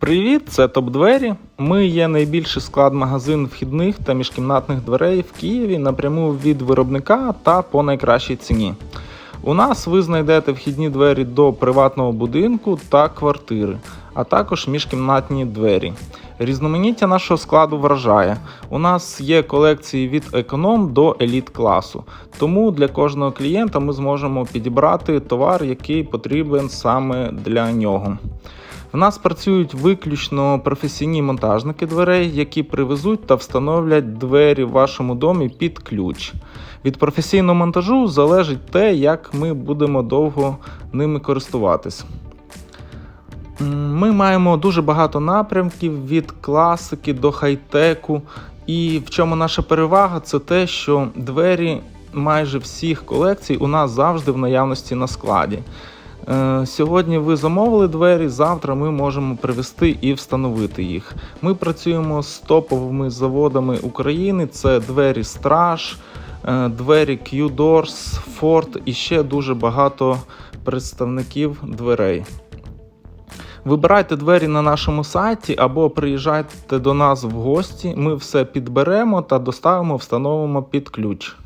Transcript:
Привіт, це топ-двері. Ми є найбільший склад магазин вхідних та міжкімнатних дверей в Києві напряму від виробника та по найкращій ціні. У нас ви знайдете вхідні двері до приватного будинку та квартири, а також міжкімнатні двері. Різноманіття нашого складу вражає. У нас є колекції від економ до еліт класу. Тому для кожного клієнта ми зможемо підібрати товар, який потрібен саме для нього. В нас працюють виключно професійні монтажники дверей, які привезуть та встановлять двері в вашому домі під ключ. Від професійного монтажу залежить те, як ми будемо довго ними користуватись. Ми маємо дуже багато напрямків від класики до хай-теку. І в чому наша перевага? Це те, що двері майже всіх колекцій у нас завжди в наявності на складі. Е, Сьогодні ви замовили двері, завтра ми можемо привезти і встановити їх. Ми працюємо з топовими заводами України: це двері Страж, е, двері Q-Doors, Ford і ще дуже багато представників дверей. Вибирайте двері на нашому сайті або приїжджайте до нас в гості. Ми все підберемо та доставимо, встановимо під ключ.